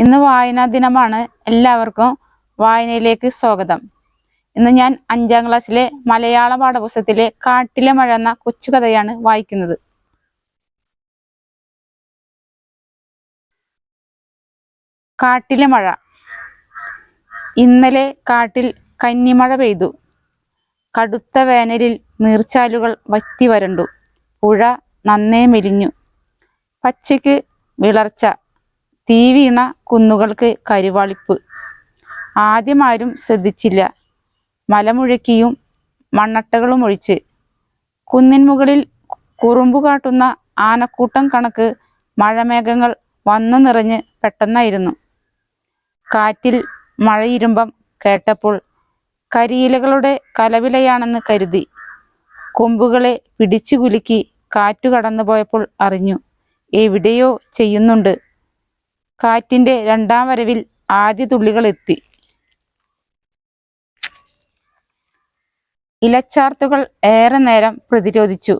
ഇന്ന് വായനാ ദിനമാണ്. എല്ലാവർക്കും വായനയിലേക്ക് സ്വാഗതം. ഇന്ന് ഞാൻ അഞ്ചാം ക്ലാസ്സിലെ മലയാള പാഠപുസ്തകത്തിലെ കാട്ടിലെ മഴ എന്ന കൊച്ചുകഥയാണ് വായിക്കുന്നത്. കാട്ടിലെ മഴ. ഇന്നലെ കാട്ടിൽ കന്നിമഴ പെയ്തു. കടുത്ത വേനലിൽ നീർച്ചാലുകൾ വറ്റി വരണ്ടു. പുഴ നന്നേ മെലിഞ്ഞു. പച്ചയ്ക്ക് വിളർച്ച. തീ വീണ കുന്നുകൾക്ക് കരുവാളിപ്പ്. ആദ്യം ആരും ശ്രദ്ധിച്ചില്ല. മലമുഴക്കിയും മണ്ണട്ടകളും ഒഴിച്ച്. കുന്നിൻ മുകളിൽ കുറുമ്പു കാട്ടുന്ന ആനക്കൂട്ടം കണക്ക് മഴമേഘങ്ങൾ വന്നു നിറഞ്ഞ് പെട്ടെന്നായിരുന്നു. കാറ്റിൽ മഴയിരുമ്പം കേട്ടപ്പോൾ കരിയിലകളുടെ കലവിലയാണെന്ന് കരുതി. കൊമ്പുകളെ പിടിച്ചു കുലുക്കി കാറ്റു കടന്നു പോയപ്പോൾ അറിഞ്ഞു. എവിടെയോ ചെയ്യുന്നുണ്ട്. കാറ്റിന്റെ രണ്ടാം വരവിൽ ആദ്യ തുള്ളികൾ എത്തി. ഇലച്ചാർത്തുകൾ ഏറെ നേരം പ്രതിരോധിച്ചു.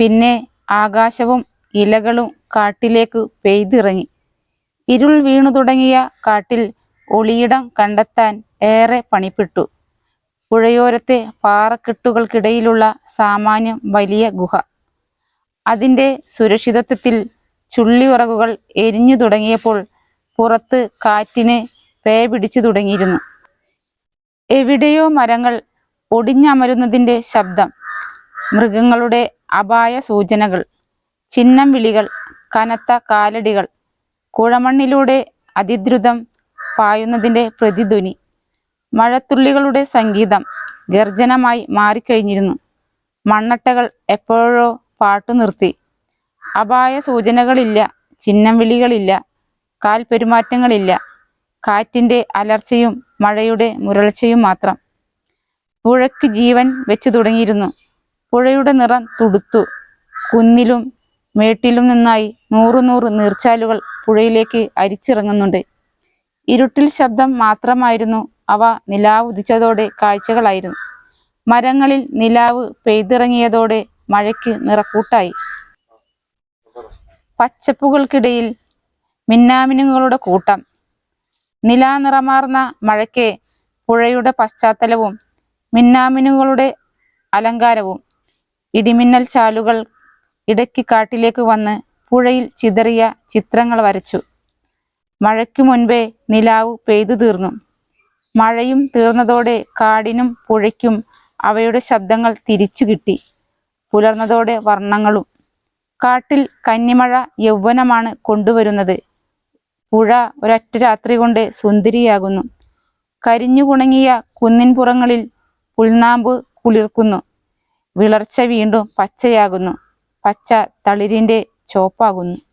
പിന്നെ ആകാശവും ഇലകളും കാട്ടിലേക്ക് പെയ്തിറങ്ങി. ഇരുൾ വീണു തുടങ്ങിയ കാട്ടിൽ ഒളിയിടം കണ്ടെത്താൻ ഏറെ പണിപ്പെട്ടു. പുഴയോരത്തെ പാറക്കെട്ടുകൾക്കിടയിലുള്ള സാമാന്യം വലിയ ഗുഹ. അതിന്റെ സുരക്ഷിതത്വത്തിൽ ചുള്ളിയുറകുകൾ എരിഞ്ഞു തുടങ്ങിയപ്പോൾ പുറത്ത് കാറ്റിന് പേ പിടിച്ചു തുടങ്ങിയിരുന്നു. എവിടെയോ മരങ്ങൾ ഒടിഞ്ഞമരുന്നതിന്റെ ശബ്ദം മൃഗങ്ങളുടെ അപായ സൂചനകൾ ചിഹ്നം വിളികൾ കനത്ത കാലടികൾ കുഴമണ്ണിലൂടെ അതിദ്രുതം പായുന്നതിന്റെ പ്രതിധ്വനി മഴത്തുള്ളികളുടെ സംഗീതം ഗർജനമായി മാറിക്കഴിഞ്ഞിരുന്നു. മണ്ണട്ടകൾ എപ്പോഴോ പാട്ടു നിർത്തി അപായ സൂചനകളില്ല ചിഹ്നം വിളികളില്ല കാൽപെരുമാറ്റങ്ങളില്ല കാറ്റിന്റെ അലർച്ചയും മഴയുടെ മുരൾച്ചയും മാത്രം. പുഴയ്ക്ക് ജീവൻ വെച്ചു തുടങ്ങിയിരുന്നു. പുഴയുടെ നിറം തുടുത്തു. കുന്നിലും മേട്ടിലും നിന്നായി നൂറു നൂറ് നീർച്ചാലുകൾ പുഴയിലേക്ക് അരിച്ചിറങ്ങുന്നുണ്ട്. ഇരുട്ടിൽ ശബ്ദം മാത്രമായിരുന്നു അവ നിലാവ് ഉദിച്ചതോടെ കാഴ്ചകളായിരുന്നു. മരങ്ങളിൽ നിലാവ് പെയ്തിറങ്ങിയതോടെ മഴയ്ക്ക് നിറക്കൂട്ടായി. പച്ചപ്പുകൾക്കിടയിൽ മിന്നാമിനുങ്ങളുടെ കൂട്ടം. നിലാനിറമാർന്ന മഴയ്ക്ക് പുഴയുടെ പശ്ചാത്തലവും മിന്നാമിനുകളുടെ അലങ്കാരവും ഇടിമിന്നൽ ചാലുകൾ ഇടയ്ക്ക് കാട്ടിലേക്ക് വന്ന് പുഴയിൽ ചിതറിയ ചിത്രങ്ങൾ വരച്ചു. മഴയ്ക്കു മുൻപേ നിലാവ് പെയ്തു തീർന്നു. മഴയും തീർന്നതോടെ കാടിനും പുഴയ്ക്കും അവയുടെ ശബ്ദങ്ങൾ തിരിച്ചു കിട്ടി. പുലർന്നതോടെ വർണങ്ങളും കാട്ടിൽ കന്നിമഴ യൗവനമാണ് കൊണ്ടുവരുന്നത്. പുഴ ഒരൊറ്റ രാത്രി കൊണ്ട് സുന്ദരിയാകുന്നു. കരിഞ്ഞുകുണങ്ങിയ കുന്നിൻപുറങ്ങളിൽ പുൽനാമ്പ് കുളിർക്കുന്നു. വിളർച്ച വീണ്ടും പച്ചയാകുന്നു. പച്ച തളിരിന്റെ ചോപ്പാകുന്നു.